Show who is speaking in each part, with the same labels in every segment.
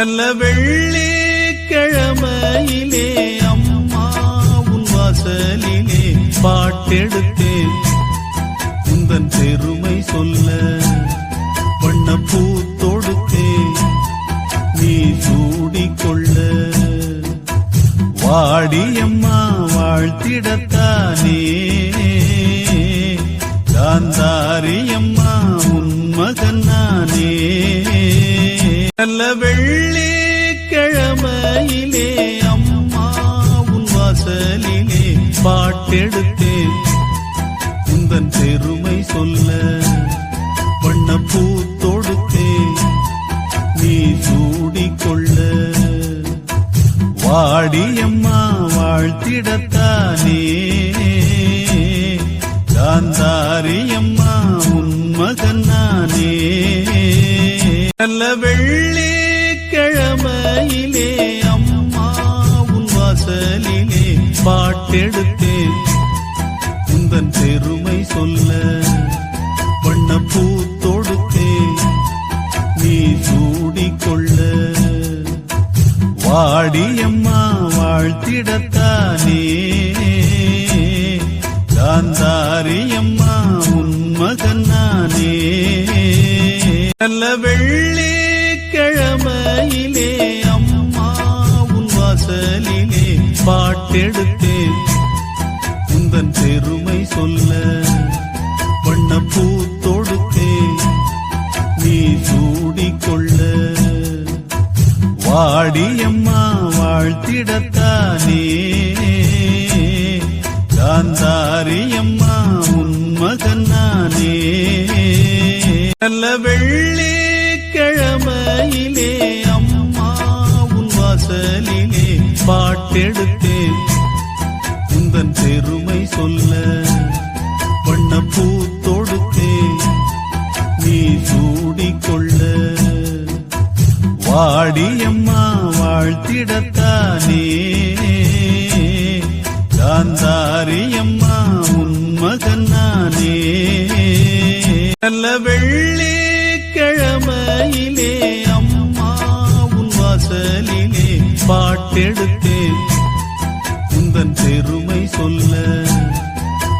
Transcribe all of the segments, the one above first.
Speaker 1: நல்ல வெள்ளி கிழமையிலே அம்மா உன் வாசலிலே பாட்டெடுத்தேன் உந்தன் பெருமை சொல்ல வண்ணப்பூ தொடுத்தேன் நீ சூடிக்கொள்ள. வாடியம்மா வாழ்த்திடத்தானே. காந்தாரியம்மா நல்ல வெள்ளி கிழமையிலே அம்மா உன் வாசலிலே பாட்டெடுத்தேன் உந்தன் பெருமை சொல்ல வண்ண பூ தொடுத்தேன் நீ சூடிக்கொள்ள. வாடியம்மா வாழ்த்திடத்தானே காந்தாரியம்மா உன் மகன் நானே. நல்ல வெள்ளி கிழமையிலே அம்மா உன் வாசலிலே பாட்டெடுத்தேன் உந்தன் பெருமை சொல்ல வண்ணப்பூ தொடுத்தேன் நீ சூடிக்கொள்ள. வாடியம்மா வாழ்த்திடத்தானே. காந்தாரியம்மா நல்ல வெள்ளி கிழமையிலே அம்மா உன் வாசலிலே பாட்டெடுத்தேன் உந்தன் பெருமை சொல்ல வண்ண பூ தொடுத்தேன் நீ சூடிக்கொள்ள வாடியம்மா வாழ்த்திடத்தானே காந்தாரியம்மா உன் மகன் நானே. நல்ல வெள்ளிக்கிழமையிலே அம்மா உன் வாசலிலே பாட்டெடுத்தேன் உந்தன் பெருமை சொல்ல வண்ணப்பூ தொடுத்தேன் நீ சூடிக்கொள்ள. வாடியம்மா வாழ்த்திடத்த. நல்ல வெள்ளி கிழமையிலே அம்மா உன் வாசலிலே பாட்டெடுத்தேன் உந்தன் பெருமை சொல்ல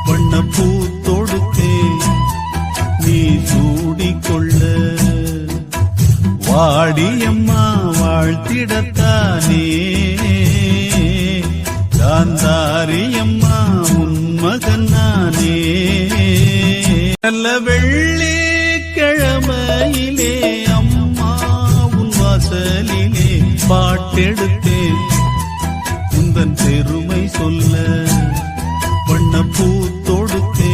Speaker 1: வண்ணப்பூ தொடுத்தேன் நீ சூடிக்கொள்ள. வாடியம்மா வாழ்த்திடத்தானே காந்தாரியம்மா உன் மகன் நானே. நல்ல வெள்ளி கிழமையிலே அம்மா உன் வாசலிலே பாட்டெடுத்தேன் உந்தன் பெருமை சொல்ல வண்ண பூ தொடுத்தேன்